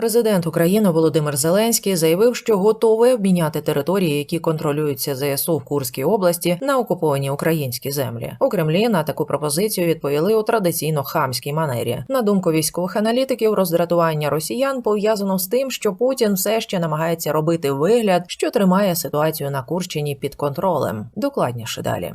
Президент України Володимир Зеленський заявив, що готовий обміняти території, які контролюються ЗСУ в Курській області, на окуповані українські землі. У Кремлі на таку пропозицію відповіли у традиційно хамській манері. На думку військових аналітиків, роздратування росіян пов'язано з тим, що Путін все ще намагається робити вигляд, що тримає ситуацію на Курщині під контролем. Докладніше далі.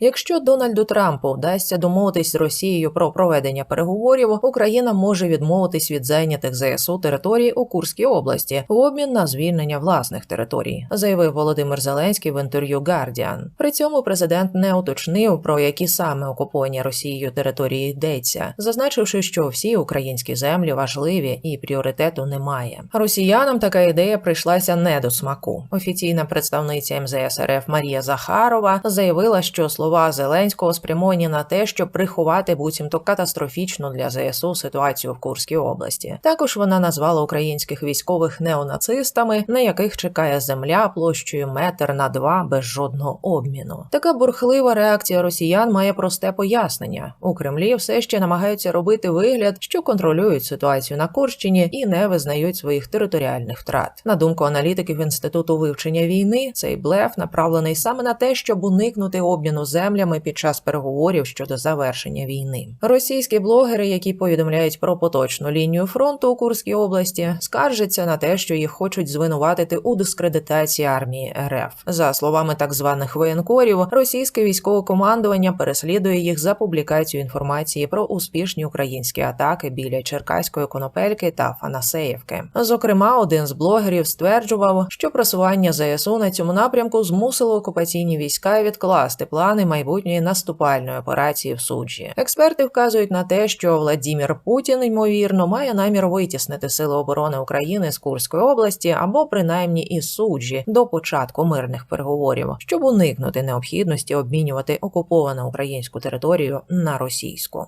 Якщо Дональду Трампу вдасться домовитись з Росією про проведення переговорів, Україна може відмовитись від зайнятих ЗСУ територій у Курській області в обмін на звільнення власних територій, заявив Володимир Зеленський в інтерв'ю Guardian. При цьому президент не уточнив про які саме окуповані Росією території йдеться, зазначивши, що всі українські землі важливі і пріоритету немає. Росіянам така ідея прийшлася не до смаку. Офіційна представниця МЗС РФ Марія Захарова заявила, що слова Зеленського спрямовані на те, щоб приховати буцімто катастрофічну для ЗСУ ситуацію в Курській області. Також вона назвала українських військових неонацистами, на яких чекає земля площею метр на два без жодного обміну. Така бурхлива реакція росіян має просте пояснення. У Кремлі все ще намагаються робити вигляд, що контролюють ситуацію на Курщині і не визнають своїх територіальних втрат. На думку аналітиків інституту вивчення війни, цей блеф направлений саме на те, щоб уникнути обміну землями під час переговорів щодо завершення війни. Російські блогери, які повідомляють про поточну лінію фронту у Курській області, скаржаться на те, що їх хочуть звинуватити у дискредитації армії РФ. За словами так званих воєнкорів, російське військове командування переслідує їх за публікацію інформації про успішні українські атаки біля Черкаської конопельки та Фанасеївки. Зокрема, один з блогерів стверджував, що просування ЗСУ на цьому напрямку змусило окупаційні війська відкласти майбутньої наступальної операції в суджі. Експерти вказують на те, що Владімір Путін ймовірно має намір витіснити сили оборони України з Курської області або принаймні із суджі до початку мирних переговорів, щоб уникнути необхідності обмінювати окуповану українську територію на російську.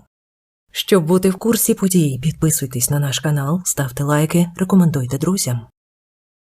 Щоб бути в курсі подій, підписуйтесь на наш канал, ставте лайки, рекомендуйте друзям.